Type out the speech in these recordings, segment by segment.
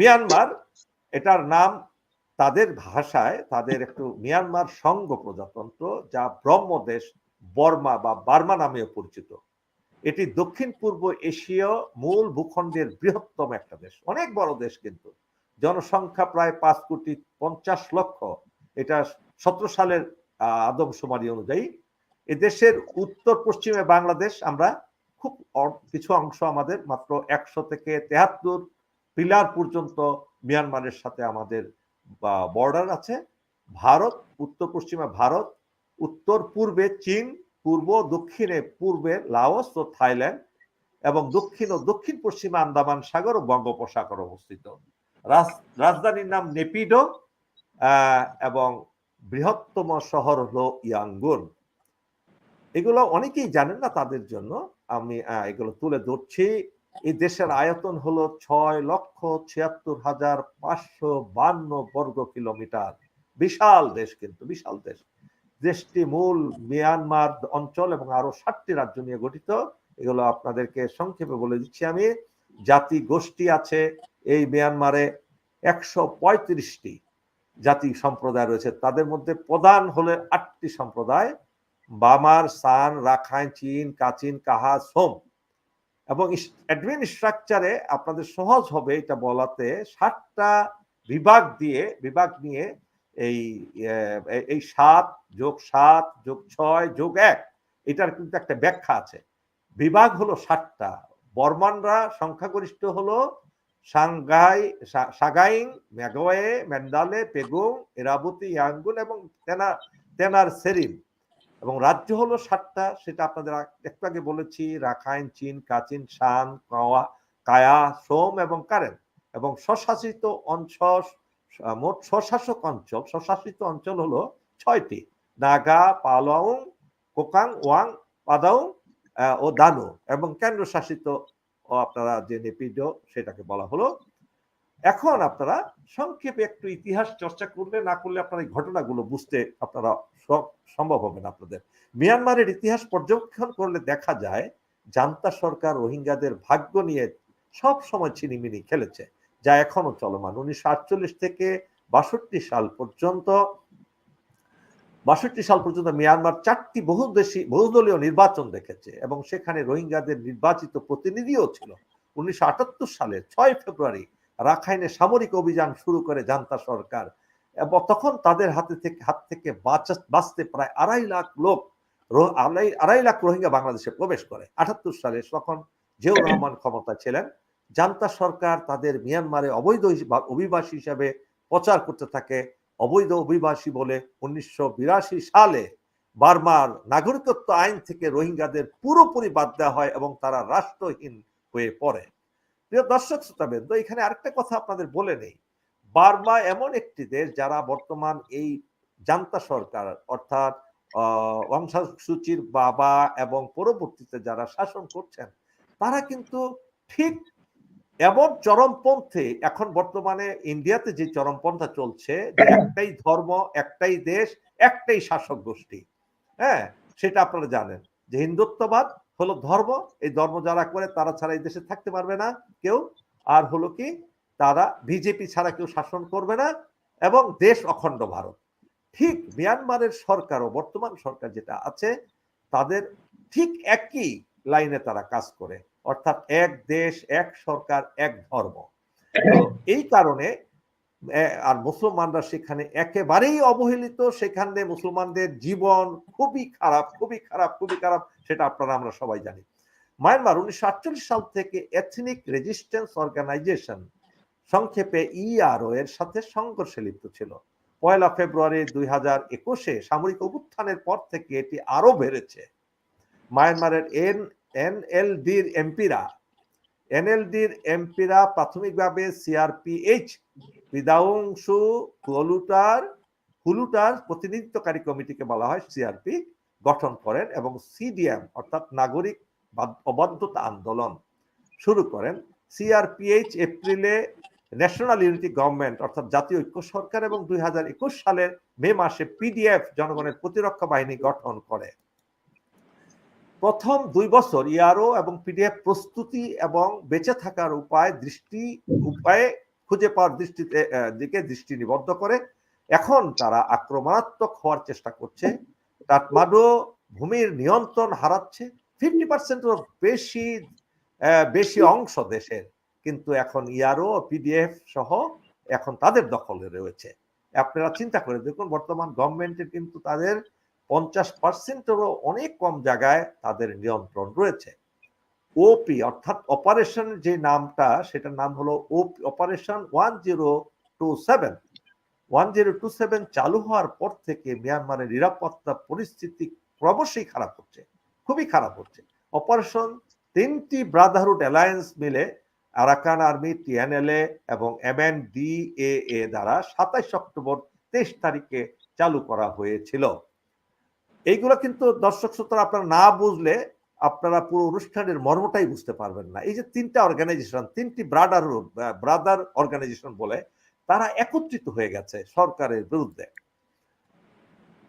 Myanmar, এটার নাম তাদের ভাষায়, তাদের একটু মিয়ানমার সংঘ প্রজাতন্ত্র, যা ব্রহ্মদেশ, বর্মা বা বার্মা নামেও পরিচিত। এটি দক্ষিণ পূর্ব এশীয় মূল ভূখণ্ডের বৃহত্তম একটা দেশ, অনেক বড় দেশ কিন্তু। জনসংখ্যা প্রায় পাঁচ কোটি পঞ্চাশ লক্ষ। এটা সতেরো সালের আদমশুমারি অনুযায়ী। এ দেশের উত্তর পশ্চিমে বাংলাদেশ, আমরা খুব কিছু অংশ আমাদের মাত্র একশো থেকে তেহাত্তর পিলার পর্যন্ত মিয়ানমারের সাথে আমাদের বর্ডার আছে। ভারত, উত্তর পশ্চিমে ভারত, উত্তর পূর্বে চীন, পূর্ব দক্ষিণে পূর্বে লাওস ও থাইল্যান্ড এবং দক্ষিণ ও দক্ষিণ পশ্চিমে আন্দামান সাগর ও বঙ্গোপসাগর অবস্থিত। রাজধানীর নাম নেপিডো এবং বৃহত্তম শহর হলো ইয়াঙ্গুন। এগুলো অনেকেই জানেন না তাদের জন্য। আমি এগুলো তুলে ধরছি। এই দেশের আয়তন হলো ছয় লক্ষ ছিয়াত্তর হাজার পাঁচশো বান্ন বর্গ কিলোমিটার। বিশাল দেশ কিন্তু, বিশাল দেশ। দেশটি মূল মিয়ানমার অঞ্চল এবং আরও ষাটটি রাজ্য নিয়ে গঠিত। এগুলো আপনাদেরকে সংক্ষেপে বলে দিচ্ছি আমি। জাতি গোষ্ঠী আছে, এই মিয়ানমারে একশো পঁয়ত্রিশটি জাতি সম্প্রদায় রয়েছে। তাদের মধ্যে প্রধান হলে আটটি সম্প্রদায়। বামার, সান, রাখাইন, চীন, কাচিন, কাহা, সোম। এবং অ্যাডমিন স্ট্রাকচারে আপনাদের সহজ হবে এটা বলাতে সাতটা বিভাগ দিয়ে, বিভাগ নিয়ে এই এই সাত যোগ সাত যোগ ছয় যোগ এক, এটার কিন্তু একটা ব্যাখ্যা আছে। বিভাগ হলো সাতটা। বর্মানরা সংখ্যাগরিষ্ঠ হলো Shanghai Sagaing Magway Mandalay Pegu, Irrawaddy, Yangon এবং তেনা, তেনার সেরিন। এবং রাজ্য হলো সাতটা, সেটা আপনাদের একটু আগে বলেছি, রাখাইন, চীন, কাচিন, শান, কাওয়া, কায়া, সোম এবং কারেন। এবং স্বশাসিত অঞ্চল মোট স্বশাসক অঞ্চল, স্বশাসিত অঞ্চল হলো ছয়টি, নাগা পালাউং কোকাং, ওয়াং পাদাউং ও দানু এবং কেন্দ্রশাসিত আপনারা যে নেপিডো সেটাকে বলা হলো এখন আপনারা সংক্ষেপে একটু ইতিহাস চর্চা করলে, না করলে আপনার এই ঘটনাগুলো বুঝতে আপনারা সম্ভব হবে না আপনাদের। মিয়ানমারের ইতিহাস পর্যবেক্ষণ করলে দেখা যায়, জান্তা সরকার রোহিঙ্গাদের ভাগ্য নিয়ে সব সময় ছিনিমিনি খেলেছে, যা এখনও চলমান। উনিশশো আটচল্লিশ থেকে বাষট্টি সাল পর্যন্ত, বাষট্টি সাল পর্যন্ত মিয়ানমার চারটি বহুদেশী, বহুদলীয় নির্বাচন দেখেছে এবং সেখানে রোহিঙ্গাদের নির্বাচিত প্রতিনিধিও ছিল। উনিশশো সালের ছয় ফেব্রুয়ারি রাখাইনে সামরিক অভিযান শুরু করে জান্তা সরকার। এবং তখন তাদের হাতে থেকে, হাত থেকে বাঁচতে প্রায় আড়াই লাখ লোক আড়াই লাখ রোহিঙ্গা বাংলাদেশে প্রবেশ করে। আটাত্তর সালে তখন জিয়াউর রহমান ক্ষমতা ছিলেন। জান্তা সরকার তাদের মিয়ানমারে অবৈধ অভিবাসী হিসাবে প্রচার করতে থাকে। অবৈধ অভিবাসী বলে উনিশশো বিরাশি সালে বার্মার নাগরিকত্ব আইন থেকে রোহিঙ্গাদের পুরোপুরি বাদ দেওয়া হয় এবং তারা রাষ্ট্রহীন হয়ে পড়ে। প্রিয় দর্শক শ্রোতাবৃন্দ, এখানে আরেকটা কথা আপনাদের বলে নেই। বার্মা এমন একটি দেশ যারা বর্তমান এই জান্তা সরকার অর্থাৎ অং সুচির বাবা এবং পরবর্তীতে যারা শাসন করছেন, তারা কিন্তু ঠিক এমন চরমপন্থে, এখন বর্তমানে ইন্ডিয়াতে যে চরমপন্থা চলছে, যে একটাই ধর্ম, একটাই দেশ, একটাই শাসক গোষ্ঠী হ্যাঁ? সেটা আপনারা জানেন যে হিন্দুত্ববাদ হলো ধর্ম। এই ধর্ম যারা করে তারা ছাড়া এই দেশে থাকতে পারবে না কেউ। আর হলো কি, তারা বিজেপি ছাড়া কেউ শাসন করবে না এবং দেশ অখণ্ড ভারত। ঠিক মিয়ানমারের সরকার ও বর্তমান সরকার যেটা আছে, তাদের ঠিক একই লাইনে তারা কাজ করে। অর্থাৎ এক দেশ, এক সরকার, এক ধর্ম। এই কারণে আর মুসলমানরা সেখানে একেবারেই অবহেলিত। সেখানে মুসলমানদের জীবন খুবই খারাপ খুবই খারাপ খুবই খারাপ, সেটা আপনারা, আমরা সবাই জানি। মায়ানমার উনিশশো আটচল্লিশ সাল থেকে এথনিক রেজিস্ট্যান্স অর্গানাইজেশন সংক্ষেপে ইআরও এর সাথে সংঘর্ষে লিপ্ত ছিল। পয়লা ফেব্রুয়ারি দুই হাজার একুশে সামরিক অভ্যুত্থানের পর থেকে এটি আরও বেড়েছে। মায়ানমারের এন এনএলডির এমপিরা এনএলডির এমপিরা প্রাথমিকভাবে সিআরপিএইচ বিদাংশু হুলুটার হুলুটার প্রতিনিধিত্বকারী কমিটিকে বলা হয়, সিআরপি, গঠন করেন এবং সিডিএম, অর্থাৎ নাগরিক অবাধ্যতা আন্দোলন শুরু করেন। সিআরপিএইচ এপ্রিলে ন্যাশনাল ইউনিটি গভর্নমেন্ট, অর্থাৎ জাতীয় ঐক্য সরকার এবং দুই হাজার একুশ সালের মে মাসে পিডিএফ, জনগণের প্রতিরক্ষা বাহিনী গঠন করে। প্রথম দুই বছর ইয়ারও এবং পিডিএফ প্রস্তুতি এবং বেঁচে থাকার উপায় দৃষ্টি, উপায়ে খুঁজে পাওয়ার দৃষ্টিতে দিকে দৃষ্টি নিবদ্ধ করে। এখন তারা আক্রমণাত্মক হওয়ার চেষ্টা করছে। কাঠমান্ডু ভূমির নিয়ন্ত্রণ হারাচ্ছে। ফিফটি পার্সেন্টের বেশি বেশি অংশ দেশের। কিন্তু এখন ইয়ারও, পিডিএফ সহ এখন তাদের দখলে রয়েছে। আপনারা চিন্তা করে দেখুন, বর্তমান গভর্নমেন্টের কিন্তু তাদের পঞ্চাশ পার্সেন্টেরও অনেক কম জায়গায় তাদের নিয়ন্ত্রণ রয়েছে। ওপি অর্থাৎ অপারেশন যে নামটা, সেটার নাম হলো OP operation one zero two seven one zero two seven চালু হওয়ার পর থেকে মিয়ানমারের নিরাপত্তা পরিস্থিতি ক্রমশই খারাপ হচ্ছে, খুবই খারাপ হচ্ছে। অপারেশন তিনটি ব্রাদারহুড অ্যালায়েন্স মিলে আরাকান আর্মি টিএনএলএ এবং এমএনডিএ দ্বারা সাতাইশ অক্টোবর তেইশ তারিখে চালু করা হয়েছিল। এইগুলো কিন্তু দর্শক শ্রোতা আপনারা না বুঝলে আপনারা পুরো অনুষ্ঠানের মর্মটাই বুঝতে পারবেন না। এই যে তিনটা অর্গানাইজেশন তিনটি ব্রাদার ব্রাদার অর্গানাইজেশন বলে, তারা একত্রিত হয়ে গেছে সরকারের বিরুদ্ধে।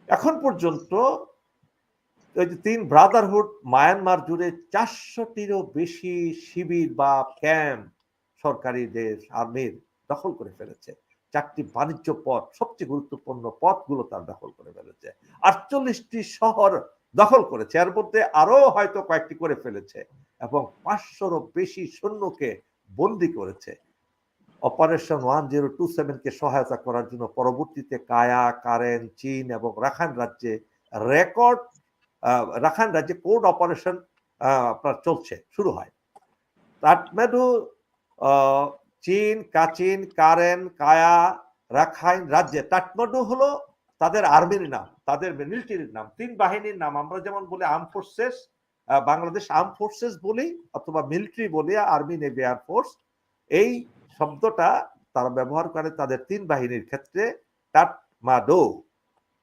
এখন পর্যন্ত ওই যে তিন ব্রাদারহুড মায়ানমার জুড়ে চারশোটিরও বেশি শিবির বা ক্যাম্প সরকারি দেশ আর্মির দখল করে ফেলেছে। চারটি বাণিজ্য পথ সবচেয়ে গুরুত্বপূর্ণ পথগুলো তার দখল করে ফেলেছে। আটচল্লিশটি শহর দখল করেছে এর মধ্যে আরও হয়তো কয়েকটি করে ফেলেছে এবং পাঁচশোরও বেশি সৈন্যকে বন্দি করেছে। অপারেশন ওয়ান জিরো টু সেভেনকে সহায়তা করার জন্য পরবর্তীতে কায়া কারেন চীন এবং রাখাইন রাজ্যে রেকর্ড রাখাইন রাজ্যে কোড অপারেশন আপনার চলছে শুরু হয়। আহ, চীন, কাচিন, কারেন, কায়া, রাখাইন রাজ্যে কাঠমান্ডু হলো তাদের আর্মির নাম, তাদের মিলিটারির নাম। তিন বাহিনীর নাম, আমরা যেমন বলি arm forces Bangladesh arm forces বলি অথবা মিলিটারি বলি আর্মি, নেভি এয়ার ফোর্স। এই শব্দটা তারা ব্যবহার করে তাদের তিন বাহিনীর ক্ষেত্রে টাটমাডো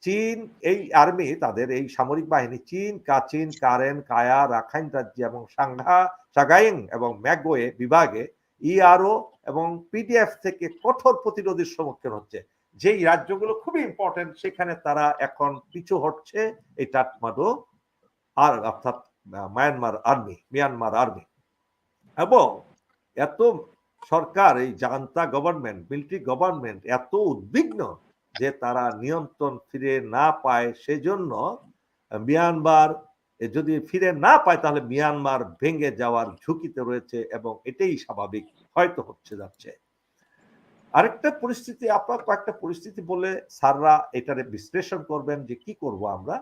চীন, এই আর্মি তাদের এই সামরিক বাহিনী, চীন, কাচিন, কারেন, কায়া, রাখাইন রাজ্য এবং সাংহা, সাগাইং এবং ম্যাগোয়ে বিভাগে ইআরও এবং পিডিএফ থেকে কঠোর প্রতিরোধের সম্মুখীন হচ্ছে। যেই রাজ্যগুলো খুবই ইম্পর্টেন্ট সেখানে তারা এখন পিছু হচ্ছে এই টাটমাডো আর অর্থাৎ মায়ানমার আর্মি মিয়ানমার আর্মি এবং এত সরকার, এই জান্তা গভর্নমেন্ট মিলিটারি গভর্নমেন্ট এত উদ্বিগ্ন যে তারা নিয়ন্ত্রণ ফিরে না পায়, সেজন্য মিয়ানমার যদি ফিরে না পায়, তাহলে মিয়ানমার ভেঙে যাওয়ার ঝুঁকিতে রয়েছে এবং এটাই স্বাভাবিক। হয়তো হচ্ছে যাচ্ছে। আরেকটা পরিস্থিতি, আপনার কয়েকটা পরিস্থিতি বলে স্যাররা এটারে বিশ্লেষণ করবেন যে কি করব আমরা।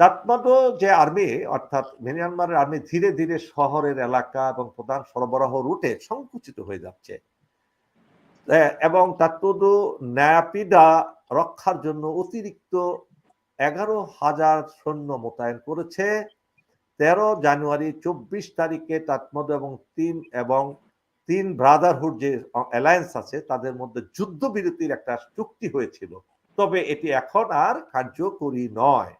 তাৎমাদো যে আর্মি অর্থাৎ মিয়ানমারের আর্মি ধীরে ধীরে শহরের এলাকা এবং প্রধান সরবরাহ রুটে সংকুচিত হয়ে যাচ্ছে। এবং তাৎপদু ন্যাপিডা রক্ষার জন্য অতিরিক্ত এগারো হাজার সৈন্য মোতায়েন করেছে। তেরো জানুয়ারি চব্বিশ তারিখে তাৎমদ এবং তিন এবং তিন ব্রাদারহুড যে অ্যালায়েন্স আছে, তাদের মধ্যে যুদ্ধবিরতির একটা চুক্তি হয়েছিল। তবে এটি এখন আর কার্যকরী নয়।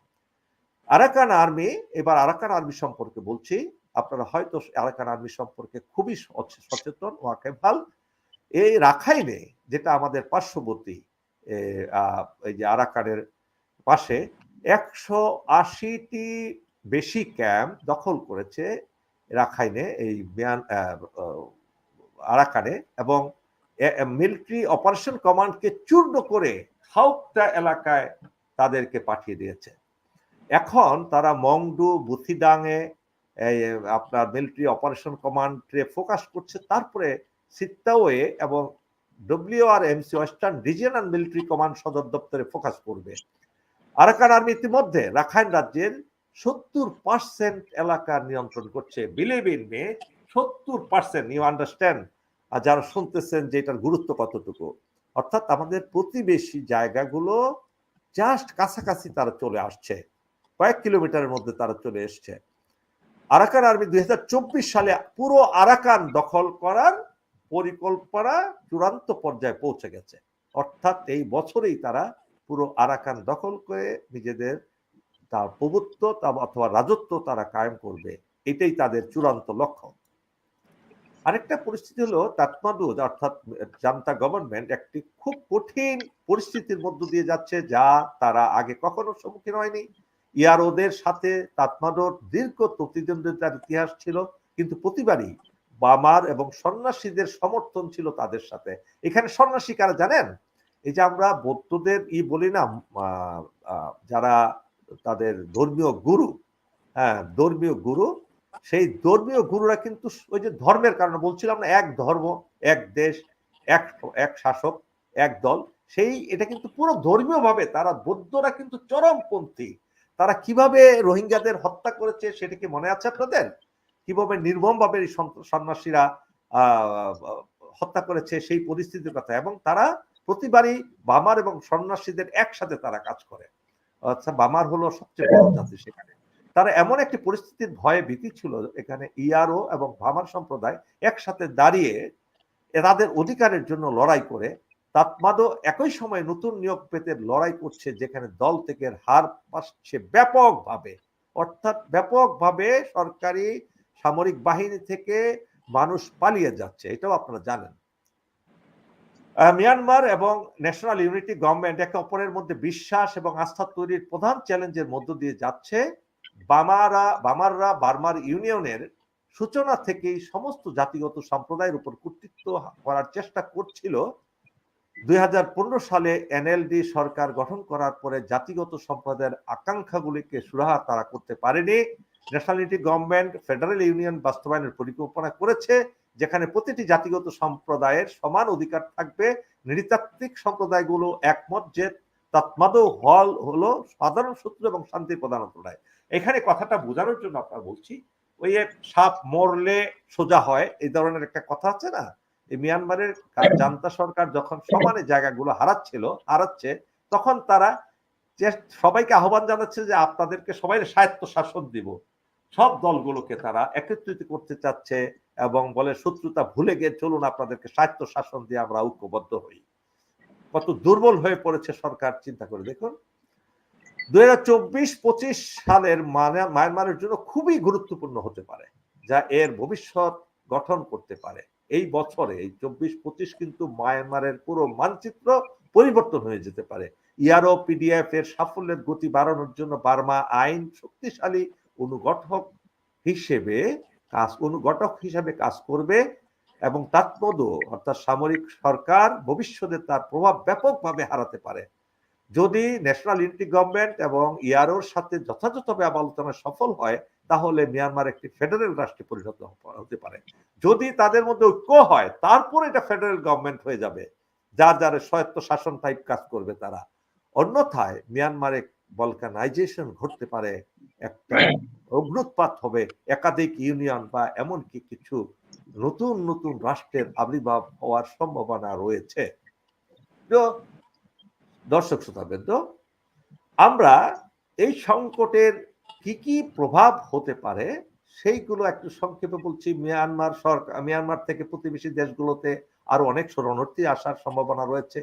আরাকান আর্মি, এবার আরাকান আর্মি সম্পর্কে বলছি। আপনারা হয়তো আরাকান আর্মি সম্পর্কে খুবই সচে- সচেতন ওয়াকেফাল এই রাখাইনে, যেটা আমাদের পার্শ্ববর্তী এই যে আরাকানের পাশে, একশো আশিটি বেশি ক্যাম্প দখল করেছে রাখাইনে এই মিয়ান আরাকানে এবং মিলিটারি অপারেশন কমান্ডকে চূর্ণ করে হাউকটা এলাকায় তাদেরকে পাঠিয়ে দিয়েছে। এখন তারা মংডু, বুথিডাঙে আপনার মিলিটারি অপারেশন কমান্ডে ফোকাস করছে। তারপরে সিত্তাওয়ে এবং WR MC western regional military command সদর দপ্তরে ফোকাস করবে। আরাকান আর্মি ইতিমধ্যে রাখাইন রাজ্যের সত্তর পার্সেন্ট এলাকা নিয়ন্ত্রণ করছে। বিলিভ ইন মে, সত্তর পার্সেন্ট, ইউ আন্ডারস্ট্যান্ড। আর যারা শুনতেছেন যে এটার গুরুত্ব কতটুকু, অর্থাৎ আমাদের প্রতিবেশী জায়গাগুলো জাস্ট কাছাকাছি তারা চলে আসছে, কয়েক কিলোমিটারের মধ্যে তারা চলে এসছে। আরাকান আর্মি দুই হাজার চব্বিশ সালে পুরো আরাকান দখল করার পরিকল্পনা চূড়ান্ত পর্যায়ে পৌঁছে গেছে। অর্থাৎ এই বছরেই তারা পুরো আরাকান দখল করে নিজেদের তার প্রভুত্ব অথবা রাজত্ব তারা কায়েম করবে, এটাই তাদের চূড়ান্ত লক্ষ্য। আরেকটা পরিস্থিতি হলো তাৎমাদু অর্থাৎ জান্তা গভর্নমেন্ট একটি খুব কঠিন পরিস্থিতির মধ্য দিয়ে যাচ্ছে যা তারা আগে কখনো সম্মুখীন হয়নি। ইয়ারোদের সাথে তাৎমাদুর দীর্ঘ প্রতিদ্বন্দ্বিতার ইতিহাস ছিল, কিন্তু প্রতিবারই বামার এবং সন্ন্যাসীদের সমর্থন ছিল তাদের সাথে। এখানে সন্ন্যাসী কারা জানেন? এই যে আমরা বৌদ্ধদের ই বলি না যারা তাদের ধর্মীয় গুরু হ্যাঁ ধর্মীয় গুরু সেই ধর্মীয় গুরুরা কিন্তু ওই যে ধর্মের কারণে বলছিলাম না, এক ধর্ম, এক দেশ, এক এক শাসক, এক দল, সেই এটা কিন্তু পুরো ধর্মীয় ভাবে তারা বৌদ্ধরা কিন্তু চরমপন্থী। তারা কীভাবে রোহিঙ্গাদের হত্যা করেছে সেটা কি মনে আছে আপনাদের? কীভাবে নির্মম ভাবে এই সন্ন্যাসীরা হত্যা করেছে সেই পরিস্থিতির কথা। এবং তারা প্রতিবারই বামার এবং সন্ন্যাসীদের একসাথে তারা কাজ করে। আচ্ছা বামার হলো সবচেয়ে বড় জাতি সেখানে। তারা এমন একটি পরিস্থিতির ভয়ে ভীতি ছিল এখানে ইয়ারও এবং ভামার সম্প্রদায় একসাথে দাঁড়িয়ে তাদের অধিকারের জন্য লড়াই করে। তাৎমাদও একই সময় নতুন নিয়োগ পেতে লড়াই করছে যেখানে দল থেকে হার পাচ্ছে ব্যাপকভাবে। অর্থাৎ ব্যাপকভাবে সরকারি সামরিক বাহিনী থেকে মানুষ পালিয়ে যাচ্ছে, এটাও আপনারা জানেন। মিয়ানমার এবং ন্যাশনাল ইউনিটি গভর্নমেন্ট একে অপরের মধ্যে বিশ্বাস এবং আস্থা তৈরির প্রধান চ্যালেঞ্জের মধ্য দিয়ে যাচ্ছে। বামারা, বামাররা, বার্মার ইউনিয়নের সূচনা থেকেই সমস্ত জাতিগত সম্প্রদায়ের উপর কর্তৃত্ব করার চেষ্টা করছিল। দুই হাজার পনেরো সালে এনএলডি সরকার গঠন করার পরে জাতিগত সম্প্রদায়ের আকাঙ্ক্ষাগুলিকে সুরাহা তারা করতে পারেনি। ন্যাশনালিটি গভর্নমেন্ট ফেডারেল ইউনিয়ন বাস্তবায়নের পরিকল্পনা করেছে, যেখানে প্রতিটি জাতিগত সম্প্রদায়ের সমান অধিকার থাকবে। নৃতাত্ত্বিক সম্প্রদায়গুলো একমত যে তৎমাদ হল, হলো সাধারণ সূত্র এবং শান্তি প্রদান প্রদায় এখানে কথাটা বোঝানোর জন্য আপনার বলছি ওই সাপ মরলে সোজা হয় এই ধরনের একটা কথা আছে না? এই মিয়ানমারের জান্তা সরকার যখন সমানে জায়গাগুলো হারাচ্ছিল হারাচ্ছে তখন তারা সবাইকে আহ্বান জানাচ্ছে যে আপনাদেরকে সবাই স্বায়ত্ত শাসন দিব। সব দলগুলোকে তারা একত্রিত করতে চাচ্ছে এবং বলে শত্রুতা ভুলে গিয়ে চলুন আপনাদেরকে স্বায়ত্ত শাসন দিয়ে আমরা ঐক্যবদ্ধ হই। কত দুর্বল হয়ে পড়েছে সরকার চিন্তা করে দেখুন। দুই চব্বিশ, পঁচিশ সালের মায়ানমারের জন্য খুবই গুরুত্বপূর্ণ হতে পারে, যা এর ভবিষ্যৎ গঠন করতে পারে। এই বছরে, এই চব্বিশ, পঁচিশ কিন্তু মায়ানমারের পুরো মানচিত্র পরিবর্তন হয়ে যেতে পারে। ইয়ারও পিডিএফ এর সাফল্যের গতি বাড়ানোর জন্য বার্মা আইন শক্তিশালী অনুগঠক হিসেবে কাজ, অনুগঠক হিসাবে কাজ করবে এবং তাৎপদ অর্থাৎ সামরিক সরকার ভবিষ্যতে তার প্রভাব ব্যাপকভাবে হারাতে পারে। যদি ন্যাশনাল ইউনিটি গভর্নমেন্ট এবং ইয়ারোর সাথে যথাযথভাবে আলোচনা সফল হয়, তাহলে মিয়ানমার একটি ফেডারেল রাষ্ট্রে পরিণত হতে পারে। যদি তাদের মধ্যে ঐক্য হয়, তারপর এটা ফেডারেল গভর্নমেন্ট হয়ে যাবে, যার যার স্বায়ত্ত শাসন টাইপ কাজ করবে তারা। অন্যথায় মিয়ানমারে বলকানাইজেশন ঘটতে পারে, একটা অগ্নুৎপাত হবে, একাধিক ইউনিয়ন বা এমনকি কিছু নতুন নতুন রাষ্ট্রের আবির্ভাব হওয়ার সম্ভাবনা রয়েছে। দর্শক শ্রোতাবৃন্দ, আমরা এই সংকটের কি কি প্রভাব হতে পারে সেইগুলো একটু সংক্ষেপে বলছি। মিয়ানমার সরকার, মিয়ানমার থেকে প্রতিবেশী দেশগুলোতে আরও অনেক শরণার্থী আসার সম্ভাবনা রয়েছে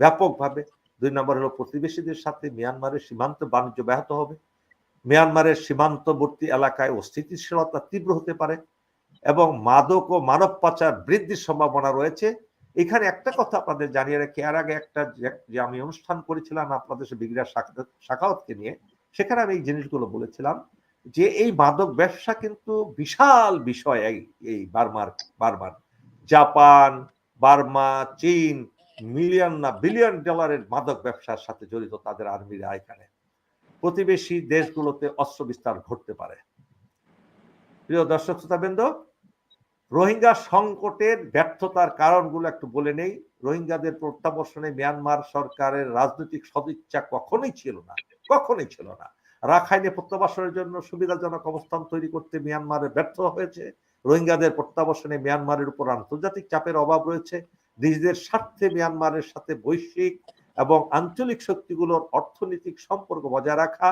ব্যাপকভাবে। দুই নম্বর হলো প্রতিবেশীদের সাথে মিয়ানমারের সীমান্ত বাণিজ্য ব্যাহত হবে। মিয়ানমারের সীমান্তবর্তী এলাকায় অস্থিতিশীলতা তীব্র হতে পারে এবং মাদক ও মানব পাচার বৃদ্ধির সম্ভাবনা রয়েছে। এখানে একটা কথা আপনাদের জানিয়ে রাখি, এর আগে একটা যে আমি অনুষ্ঠান করেছিলাম আপনাদের বিগ্রা শাখাওয়াতকে নিয়ে, সেখানে আমি এই জিনিসগুলো বলেছিলাম যে এই মাদক ব্যবসা কিন্তু বিশাল বিষয় এই বার্মার বারবার জাপান, বার্মা, চীন, মিলিয়ন না বিলিয়ন ডলারের মাদক ব্যবসার সাথে জড়িত তাদের আর্মিরা এখানে। প্রতিবেশী দেশগুলোতে অস্ত্র বিস্তার ঘটতে পারে। প্রিয় দর্শক, শ্রোতাবৃন্দ রোহিঙ্গা সংকটের ব্যর্থতার কারণগুলো একটু বলে নেই। রোহিঙ্গাদের প্রত্যাবর্ষণে মিয়ানমার সরকারের রাজনৈতিক সদিচ্ছা কখনোই ছিল না, কখনোই ছিল না। রাখাইনে প্রত্যাবাসনের জন্য সুবিধাজনক অবস্থান তৈরি করতে মিয়ানমারে ব্যর্থ হয়েছে। রোহিঙ্গাদের প্রত্যাবর্ষণে মিয়ানমারের উপর আন্তর্জাতিক চাপের অভাব রয়েছে। নিজেদের স্বার্থে মিয়ানমারের সাথে বৈশ্বিক এবং আঞ্চলিক শক্তিগুলোর অর্থনৈতিক সম্পর্ক বজায় রাখা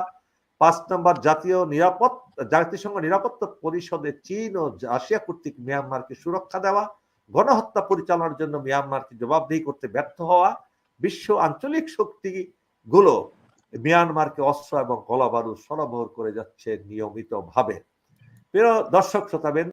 পাঁচ নম্বর জাতীয় নিরাপত্তা জাতিসংঘ নিরাপত্তা পরিষদে চীন ও রাশিয়া কর্তৃক মিয়ানমারকে সুরক্ষা দেওয়া, গণহত্যা পরিচালনার জন্য মিয়ানমারকে জবাবদিহি করতে ব্যর্থ হওয়া, বিশ্ব আঞ্চলিক শক্তিগুলো মিয়ানমারকে অস্ত্র এবং কলাবারু সরবরাহ করে যাচ্ছে নিয়মিতভাবে। প্রিয় দর্শক, শ্রোতাবেন